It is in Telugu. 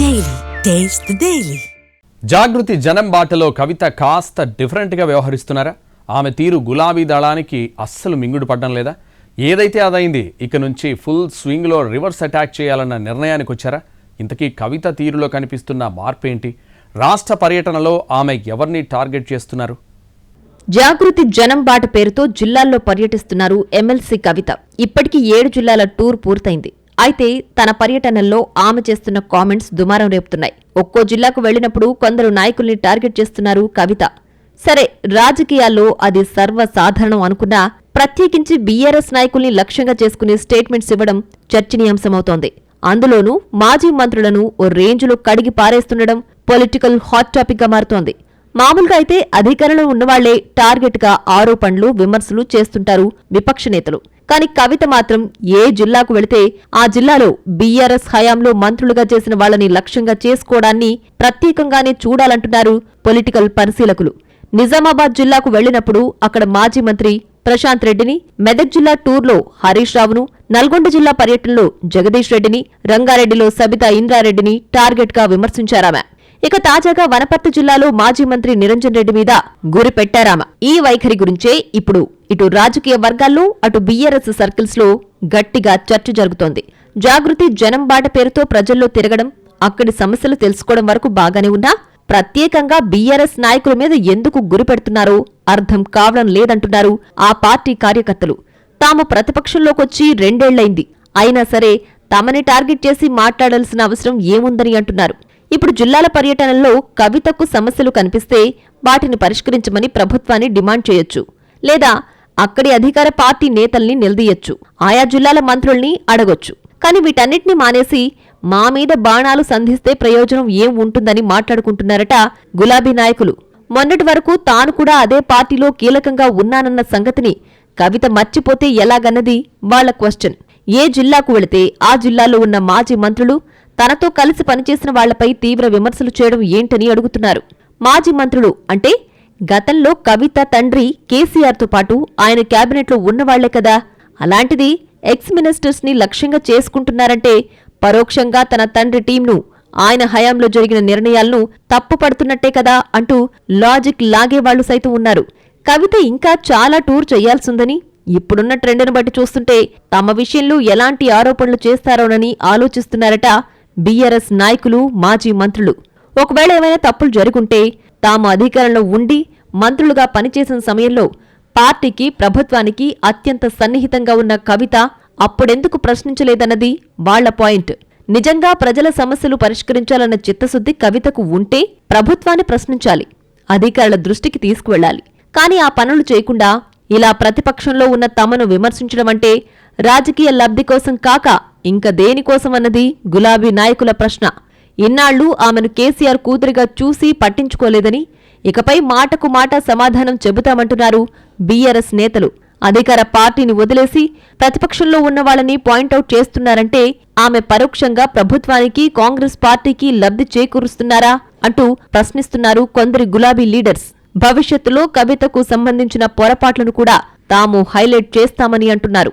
Daily. Taste the Daily. జాగృతి జనం బాటలో కవిత కాస్త డిఫరెంట్గా వ్యవహరిస్తున్నారా? ఆమె తీరు గులాబీ దళానికి అస్సలు మింగుడు పడ్డం లేదా? ఏదైతే అదైంది ఇక నుంచి ఫుల్ స్వింగ్లో రివర్స్ అటాక్ చేయాలన్న నిర్ణయానికి వచ్చారా ఇంతకీ కవిత తీరులో కనిపిస్తున్న మార్పేంటి? రాష్ట్ర పర్యటనలో ఆమె ఎవరిని టార్గెట్ చేస్తున్నారు? జాగృతి జనం బాట పేరుతో జిల్లాల్లో పర్యటిస్తున్నారు ఎమ్మెల్సీ కవిత. ఇప్పటికీ ఏడు జిల్లాల టూర్ పూర్తయింది. అయితే తన పర్యటనల్లో ఆమె చేస్తున్న కామెంట్స్ దుమారం రేపుతున్నాయి. ఒక్కో జిల్లాకు వెళ్ళినప్పుడు కొందరు నాయకుల్ని టార్గెట్ చేస్తున్నారు కవిత. సరే రాజకీయాల్లో అది సర్వసాధారణం అనుకున్నా ప్రత్యేకించి బీఆర్ఎస్ నాయకుల్ని లక్ష్యంగా చేసుకునే స్టేట్మెంట్స్ ఇవ్వడం చర్చనీయాంశమవుతోంది. అందులోనూ మాజీ మంత్రులను ఓ రేంజ్లో కడిగి పారేస్తుండడం పొలిటికల్ హాట్ టాపిక్గా మారుతోంది. మామూలుగా అయితే అధికారంలో ఉన్నవాళ్ళే టార్గెట్గా ఆరోపణలు విమర్శలు చేస్తుంటారు విపక్ష నేతలు. కానీ కవిత మాత్రం ఏ జిల్లాకు వెళితే ఆ జిల్లాలో బీఆర్ఎస్ హయాంలో మంత్రులుగా చేసిన వాళ్ళని లక్ష్యంగా చేసుకోవడాన్ని ప్రత్యేకంగానే చూడాలంటున్నారు పొలిటికల్ పరిశీలకులు. నిజామాబాద్ జిల్లాకు వెళ్ళినప్పుడు అక్కడ మాజీ మంత్రి ప్రశాంత్ రెడ్డిని మెదక్ జిల్లా టూర్లో హరీష్ రావును నల్గొండ జిల్లా పర్యటనలో జగదీష్ రెడ్డిని రంగారెడ్డిలో సబితా ఇంద్రారెడ్డిని టార్గెట్గా విమర్శించారామె. ఇక తాజాగా వనపర్తి జిల్లాలో మాజీ మంత్రి నిరంజన్ రెడ్డి మీద గురి పెట్టారామ ఈ వైఖరి గురించే ఇప్పుడు ఇటు రాజకీయ వర్గాల్లో అటు బీఆర్ఎస్ సర్కిల్స్లో గట్టిగా చర్చ జరుగుతోంది. జాగృతి జనం బాట పేరుతో ప్రజల్లో తిరగడం అక్కడి సమస్యలు తెలుసుకోవడం వరకు బాగానే ఉన్నా ప్రత్యేకంగా బీఆర్ఎస్ నాయకుల మీద ఎందుకు గురి పెడుతున్నారో అర్థం కావడం లేదంటున్నారు ఆ పార్టీ కార్యకర్తలు. తాము ప్రతిపక్షంలోకొచ్చి రెండేళ్ళైంది. అయినా సరే తమని టార్గెట్ చేసి మాట్లాడాల్సిన అవసరం ఏముందని అంటున్నారు. ఇప్పుడు జిల్లాల పర్యటనలో కవితకు సమస్యలు కనిపిస్తే వాటిని పరిష్కరించమని ప్రభుత్వాన్ని డిమాండ్ చేయొచ్చు. లేదా అక్కడి అధికార పార్టీ నేతల్ని నిలదీయొచ్చు. ఆయా జిల్లాల మంత్రుల్ని అడగొచ్చు. కానీ వీటన్నిటిని మానేసి మా మీద బాణాలు సంధిస్తే ప్రయోజనం ఏం ఉంటుందని మాట్లాడుకుంటున్నారట గులాబీ నాయకులు. మొన్నటి వరకు తాను కూడా అదే పార్టీలో కీలకంగా ఉన్నానన్న సంగతిని కవిత మర్చిపోతే ఎలాగన్నది వాళ్ళ క్వశ్చన్. ఏ జిల్లాకు వెళితే ఆ జిల్లాలో ఉన్న మాజీ మంత్రులు తనతో కలిసి పనిచేసిన వాళ్ళపై తీవ్ర విమర్శలు చేయడం ఏంటని అడుగుతున్నారు. మాజీ మంత్రులు అంటే గతంలో కవిత తండ్రి కేసీఆర్తో పాటు ఆయన క్యాబినెట్లో ఉన్నవాళ్ళే కదా. అలాంటిది ఎక్స్ మినిస్టర్స్ని లక్ష్యంగా చేసుకుంటున్నారంటే పరోక్షంగా తన తండ్రి టీంను ఆయన హయాంలో జరిగిన నిర్ణయాలను తప్పుపడుతున్నట్టే కదా అంటూ లాజిక్ లాగేవాళ్ళు సైతం ఉన్నారు. కవిత ఇంకా చాలా టూర్ చేయాల్సిందని ఇప్పుడున్న ట్రెండ్ను బట్టి చూస్తుంటే తమ విషయంలో ఎలాంటి ఆరోపణలు చేస్తారోనని ఆలోచిస్తున్నారట బీఆర్ఎస్ నాయకులు మాజీ మంత్రులు. ఒకవేళ ఏమైనా తప్పులు జరుగుంటే తాము అధికారంలో ఉండి మంత్రులుగా పనిచేసిన సమయంలో పార్టీకి ప్రభుత్వానికి అత్యంత సన్నిహితంగా ఉన్న కవిత అప్పుడెందుకు ప్రశ్నించలేదన్నది వాళ్ళ పాయింట్. నిజంగా ప్రజల సమస్యలు పరిష్కరించాలన్న చిత్తశుద్ధి కవితకు ఉంటే ప్రభుత్వాన్ని ప్రశ్నించాలి అధికారుల దృష్టికి తీసుకువెళ్ళాలి కానీ ఆ పనులు చేయకుండా ఇలా ప్రతిపక్షంలో ఉన్న తమను విమర్శించడం అంటే రాజకీయ లబ్ధి కోసం కాక ఇంక దేనికోసం అన్నది గులాబీ నాయకుల ప్రశ్న. ఇన్నాళ్ళు ఆమెను కేసీఆర్ కూతురిగా చూసి పట్టించుకోలేదని ఇకపై మాటకు మాట సమాధానం చెబుతామంటున్నారు బీఆర్ఎస్ నేతలు. అధికార పార్టీని వదిలేసి ప్రతిపక్షంలో ఉన్న వాళ్ళని పాయింటౌట్ చేస్తున్నారంటే ఆమె పరోక్షంగా ప్రభుత్వానికి కాంగ్రెస్ పార్టీకి లబ్ధి చేకూరుస్తున్నారా అంటూ ప్రశ్నిస్తున్నారు కొందరి గులాబీ లీడర్స్. భవిష్యత్తులో కవితకు సంబంధించిన పొరపాట్లను కూడా తాము హైలైట్ చేస్తామని అంటున్నారు.